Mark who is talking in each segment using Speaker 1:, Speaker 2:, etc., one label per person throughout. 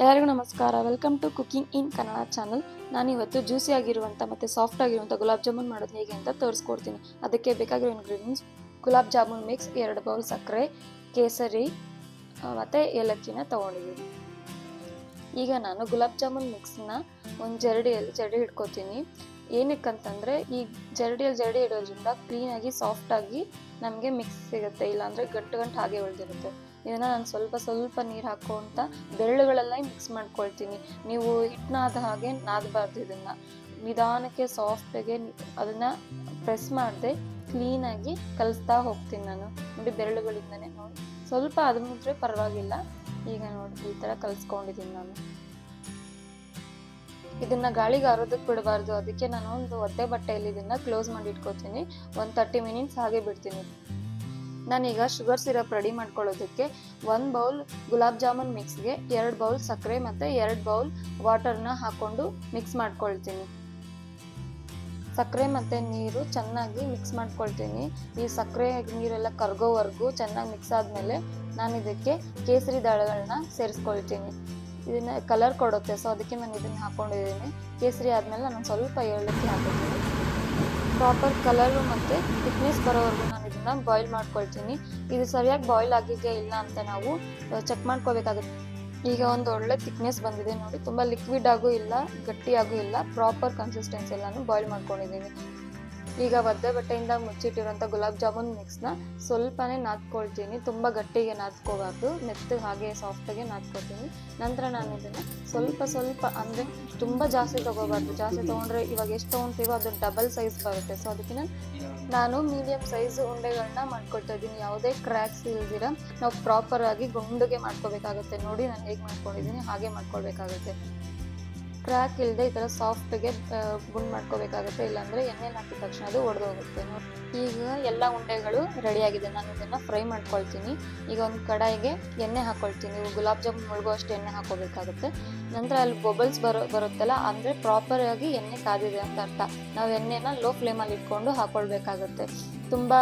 Speaker 1: ಎಲ್ಲರಿಗೂ ನಮಸ್ಕಾರ. Welcome to cooking in Kannada channel ನಾನಿವತ್ತು ಜ್ಯೂಸಿ ಆಗಿರುವಂಥ ಮತ್ತು ಸಾಫ್ಟ್ ಆಗಿರುವಂಥ ಗುಲಾಬ್ ಜಾಮೂನ್ ಮಾಡೋದು ಹೇಗೆ ಅಂತ ತೋರಿಸ್ಕೊಡ್ತೀನಿ. ಅದಕ್ಕೆ ಬೇಕಾಗಿರೋ ಇಂಗ್ರೀಡಿಯೆಂಟ್ಸ್ ಗುಲಾಬ್ ಜಾಮೂನ್ ಮಿಕ್ಸ್ ಎರಡು ಬೌಲ್ ಸಕ್ಕರೆ, ಕೇಸರಿ ಮತ್ತು ಏಲಕ್ಕಿನ ತೊಗೊಂಡಿದ್ದೀನಿ ಈಗ ನಾನು ಗುಲಾಬ್ ಜಾಮೂನ್ ಮಿಕ್ಸ್ನ ಒಂದು ಜರಡಿಯಲ್ಲಿ ಜರಡಿ ಇಟ್ಕೋತೀನಿ ಏನಕ್ಕಂತಂದರೆ ಈ ಜರಡಿಯಲ್ಲಿ ಜರಡಿ ಇಡೋದ್ರಿಂದ ಕ್ಲೀನಾಗಿ ಸಾಫ್ಟಾಗಿ ನಮಗೆ ಮಿಕ್ಸ್ ಸಿಗುತ್ತೆ, ಇಲ್ಲಾಂದರೆ ಗಂಟು ಗಂಟು ಹಾಗೆ ಉಳಿದಿರುತ್ತೆ. ಇದನ್ನು ನಾನು ಸ್ವಲ್ಪ ಸ್ವಲ್ಪ ನೀರು ಹಾಕುವಂತ ಬೆರಳುಗಳೆಲ್ಲ ಮಿಕ್ಸ್ ಮಾಡ್ಕೊಳ್ತೀನಿ. ನೀವು ಹಿಟ್ಟನಾದ ಹಾಗೆ ನಾದಬಾರ್ದು ಇದನ್ನು. ನಿಧಾನಕ್ಕೆ ಸಾಫ್ಟಾಗೆ ಅದನ್ನು ಪ್ರೆಸ್ ಮಾಡದೆ ಕ್ಲೀನಾಗಿ ಕಲಿಸ್ತಾ ಹೋಗ್ತೀನಿ ನಾನು. ನೋಡಿ ಬೆರಳುಗಳಿಂದನೇ ನೋಡಿ. ಸ್ವಲ್ಪ ಅದು ಮುದ್ರೆ ಪರವಾಗಿಲ್ಲ. ಈಗ ನೋಡಿ ಈ ಥರ ಕಲಿಸ್ಕೊಂಡಿದ್ದೀನಿ ನಾನು. ಇದನ್ನ ಗಾಳಿಗೆ ಆರೋದಕ್ಕೆ ಬಿಡಬಾರ್ದು. ಅದಕ್ಕೆ ನಾನು ಒಂದು ಒದ್ದೆ ಬಟ್ಟೆಯಲ್ಲಿ ಇದನ್ನ ಕ್ಲೋಸ್ ಮಾಡಿ ಇಟ್ಕೋತೀನಿ. ಒಂದು ತರ್ಟಿ ಮಿನಿಟ್ಸ್ ಹಾಗೆ ಬಿಡ್ತೀನಿ. ನಾನೀಗ ಶುಗರ್ ಸಿರಪ್ ರೆಡಿ ಮಾಡ್ಕೊಳ್ಳೋದಕ್ಕೆ ಒಂದು ಬೌಲ್ ಗುಲಾಬ್ ಜಾಮೂನ್ ಮಿಕ್ಸ್ಗೆ ಎರಡು ಬೌಲ್ ಸಕ್ಕರೆ ಮತ್ತು ಎರಡು ಬೌಲ್ ವಾಟರ್ನ ಹಾಕ್ಕೊಂಡು ಮಿಕ್ಸ್ ಮಾಡ್ಕೊಳ್ತೀನಿ. ಸಕ್ಕರೆ ಮತ್ತು ನೀರು ಚೆನ್ನಾಗಿ ಮಿಕ್ಸ್ ಮಾಡ್ಕೊಳ್ತೀನಿ. ಈ ಸಕ್ಕರೆ ನೀರೆಲ್ಲ ಕರ್ಗೋವರೆಗೂ ಚೆನ್ನಾಗಿ ಮಿಕ್ಸ್ ಆದಮೇಲೆ ನಾನು ಇದಕ್ಕೆ ಕೇಸರಿ ದಾಳಗಳನ್ನ ಸೇರಿಸ್ಕೊಳ್ತೀನಿ. ಇದನ್ನ ಕಲರ್ ಕೊಡುತ್ತೆ ಸೊ ಅದಕ್ಕೆ ನಾನು ಇದನ್ನು ಹಾಕ್ಕೊಂಡಿದ್ದೀನಿ ಕೇಸರಿ ಆದಮೇಲೆ ನಾನು ಸ್ವಲ್ಪ ಏಳಕ್ಕೆ ಹಾಕಿದ್ದೀನಿ ಪ್ರಾಪರ್ ಕಲರು ಮತ್ತು ಥಿಕ್ನೆಸ್ ಬರೋವರೆಗೂ ನಾನು ಇದನ್ನು ಬಾಯ್ಲ್ ಮಾಡ್ಕೊಳ್ತೀನಿ. ಇದು ಸರಿಯಾಗಿ ಬಾಯ್ಲ್ ಆಗಿದೆಯಾ ಇಲ್ಲ ಅಂತ ನಾವು ಚೆಕ್ ಮಾಡ್ಕೋಬೇಕಾಗುತ್ತೆ. ಈಗ ಒಂದು ಒಳ್ಳೆ ಥಿಕ್ನೆಸ್ ಬಂದಿದೆ ನೋಡಿ. ತುಂಬ ಲಿಕ್ವಿಡ್ ಆಗೂ ಇಲ್ಲ, ಗಟ್ಟಿಯಾಗೂ ಇಲ್ಲ ಪ್ರಾಪರ್ ಕನ್ಸಿಸ್ಟೆನ್ಸಿ ಎಲ್ಲಾನು ಬಾಯ್ಲ್ ಮಾಡ್ಕೊಂಡಿದ್ದೀನಿ ಈಗ ಒದ್ದೆ ಬಟ್ಟೆಯಿಂದ ಮುಚ್ಚಿಟ್ಟಿರೋಂಥ ಗುಲಾಬ್ ಜಾಮೂನ್ ಮಿಕ್ಸ್ನ ಸ್ವಲ್ಪನೇ ನಾದ್ಕೊಳ್ತೀನಿ. ತುಂಬ ಗಟ್ಟಿಗೆ ನಾದ್ಕೋಬಾರ್ದು. ಮೆತ್ತಗೆ ಹಾಗೆ ಸಾಫ್ಟಾಗೆ ನಾದ್ಕೊಳ್ತೀನಿ. ನಂತರ ನಾನು ಇದನ್ನು ಸ್ವಲ್ಪ ಸ್ವಲ್ಪ ಅಂದರೆ ತುಂಬ ಜಾಸ್ತಿ ತೊಗೋಬಾರ್ದು. ಜಾಸ್ತಿ ತೊಗೊಂಡ್ರೆ ಇವಾಗ ಎಷ್ಟು ತೊಗೊತೀವೋ ಅದು ಡಬಲ್ ಸೈಜ್ ಬರುತ್ತೆ. ಸೊ ಅದಕ್ಕೆ ನಾನು ಮೀಡಿಯಮ್ ಸೈಜ್ ಉಂಡೆಗಳನ್ನ ಮಾಡ್ಕೊಳ್ತಾ ಇದ್ದೀನಿ. ಯಾವುದೇ ಕ್ರ್ಯಾಕ್ಸ್ ಇಲ್ದಿರ ನಾವು ಪ್ರಾಪರ್ ಆಗಿ ಗುಂಡುಗೆ ಮಾಡ್ಕೋಬೇಕಾಗುತ್ತೆ. ನೋಡಿ ನಾನು ಹೇಗೆ ಮಾಡ್ಕೊಂಡಿದ್ದೀನಿ, ಹಾಗೆ ಮಾಡ್ಕೊಳ್ಬೇಕಾಗುತ್ತೆ. ಕ್ರ್ಯಾಕ್ ಇಲ್ಲದೆ ಈ ಥರ ಸಾಫ್ಟಿಗೆ ಗುಂಡ್ ಮಾಡ್ಕೋಬೇಕಾಗುತ್ತೆ. ಇಲ್ಲಾಂದರೆ ಎಣ್ಣೆ ಹಾಕಿದ ತಕ್ಷಣ ಅದು ಒಡೆದೋಗುತ್ತೆ. ನೋಡಿ, ಈಗ ಎಲ್ಲ ಉಂಡೆಗಳು ರೆಡಿಯಾಗಿದೆ ನಾನು ಇದನ್ನು ಫ್ರೈ ಮಾಡ್ಕೊಳ್ತೀನಿ. ಈಗ ಒಂದು ಕಡಾಯಿಗೆ ಎಣ್ಣೆ ಹಾಕ್ಕೊಳ್ತೀನಿ ಗುಲಾಬ್ ಜಾಮೂನ್ ಮುಳುಗುವಷ್ಟು ಎಣ್ಣೆ ಹಾಕೋಬೇಕಾಗುತ್ತೆ. ನಂತರ ಅಲ್ಲಿ ಬಬಲ್ಸ್ ಬರೋ, ಬರುತ್ತಲ್ಲ, ಅಂದರೆ ಪ್ರಾಪರಾಗಿ ಎಣ್ಣೆ ಕಾದಿದೆ ಅಂತ ಅರ್ಥ. ನಾವು ಎಣ್ಣೆನ ಲೋ ಫ್ಲೇಮಲ್ಲಿ ಇಟ್ಕೊಂಡು ಹಾಕೊಳ್ಬೇಕಾಗುತ್ತೆ. ತುಂಬ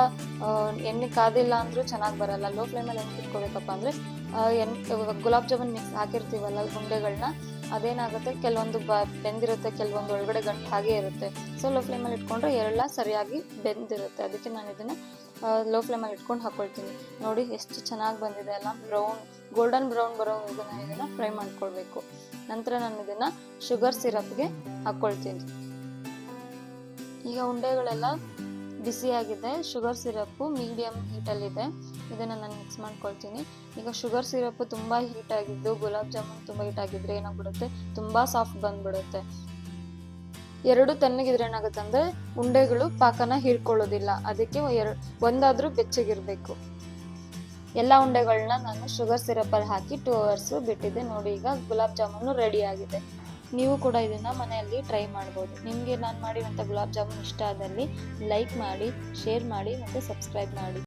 Speaker 1: ಎಣ್ಣೆ ಕಾದಿಲ್ಲ ಅಂದರೂ ಚೆನ್ನಾಗಿ ಬರಲ್ಲ. ಲೋ ಫ್ಲೇಮಲ್ಲಿ ಹೆಂಗೆ ಇಟ್ಕೋಬೇಕಪ್ಪ ಅಂದರೆ ಎಣ್ಣೆ, ಗುಲಾಬ್ ಜಾಮೂನ್ ಮಿಕ್ಸ್ ಹಾಕಿರ್ತೀವಲ್ಲ ಗುಂಡೆಗಳನ್ನ ಅದೇನಾಗುತ್ತೆ? ಕೆಲವೊಂದು ಬ, ಬೆಂದಿರುತ್ತೆ, ಕೆಲವೊಂದು ಒಳಗಡೆ ಗಂಟು ಹಾಗೆ ಇರುತ್ತೆ. ಸೊ ಲೋ ಫ್ಲೇಮಲ್ಲಿ ಇಟ್ಕೊಂಡ್ರೆ ಎಲ್ಲ ಸರಿಯಾಗಿ ಬೆಂದಿರುತ್ತೆ. ಅದಕ್ಕೆ ನಾನು ಇದನ್ನು ಲೋ ಫ್ಲೇಮಲ್ಲಿ ಇಟ್ಕೊಂಡು ಹಾಕ್ಕೊಳ್ತೀನಿ ನೋಡಿ, ಎಷ್ಟು ಚೆನ್ನಾಗಿ ಬಂದಿದೆ ಅಲ್ಲ? ಬ್ರೌನ್ ಗೋಲ್ಡನ್ ಬ್ರೌನ್ ಬರೋವರೆಗೂ ನಾನು ಇದನ್ನು ಫ್ರೈ ಮಾಡ್ಕೊಳ್ಬೇಕು. ನಂತರ ನಾನು ಇದನ್ನು ಶುಗರ್ ಸಿರಪ್ಗೆ ಹಾಕ್ಕೊಳ್ತೀನಿ ಈಗ ಉಂಡೆಗಳೆಲ್ಲ ಬಿಸಿಯಾಗಿದೆ ಶುಗರ್ ಸಿರಪ್ಪು ಮೀಡಿಯಮ್ ಹೀಟಲ್ಲಿದೆ ಇದನ್ನು ನಾನು ಮಿಕ್ಸ್ ಮಾಡ್ಕೊಳ್ತೀನಿ. ಈಗ ಶುಗರ್ ಸಿರಪ್ ತುಂಬ ಹೀಟ್ ಆಗಿದ್ದು, ಗುಲಾಬ್ ಜಾಮೂನ್ ತುಂಬ ಹೀಟ್ ಆಗಿದ್ರೆ ಏನಾಗ್ಬಿಡುತ್ತೆ? ತುಂಬ ಸಾಫ್ಟ್ ಬಂದ್ಬಿಡುತ್ತೆ. ಎರಡು ತಣ್ಣಗಿದ್ರೆ ಏನಾಗುತ್ತೆ ಅಂದರೆ ಉಂಡೆಗಳು ಪಾಕನ ಹೀರ್ಕೊಳ್ಳೋದಿಲ್ಲ. ಅದಕ್ಕೆ ಎರಡು ಒಂದಾದರೂ ಬೆಚ್ಚಗಿರಬೇಕು. ಎಲ್ಲ ಉಂಡೆಗಳನ್ನ ನಾನು ಶುಗರ್ ಸಿರಪಲ್ಲಿ ಹಾಕಿ ಟೂ ಅವರ್ಸು ಬಿಟ್ಟಿದ್ದೆ ನೋಡಿ ಈಗ ಗುಲಾಬ್ ಜಾಮೂನು ರೆಡಿ ಆಗಿದೆ. ನೀವು ಕೂಡ ಇದನ್ನು ಮನೆಯಲ್ಲಿ ಟ್ರೈ ಮಾಡ್ಬೋದು. ನಿಮಗೆ ನಾನು ಮಾಡಿರುವಂಥ ಗುಲಾಬ್ ಜಾಮೂನ್ ಇಷ್ಟ ಆದಲ್ಲಿ ಲೈಕ್ ಮಾಡಿ ಶೇರ್ ಮಾಡಿ ಮತ್ತು ಸಬ್ಸ್ಕ್ರೈಬ್ ಮಾಡಿ.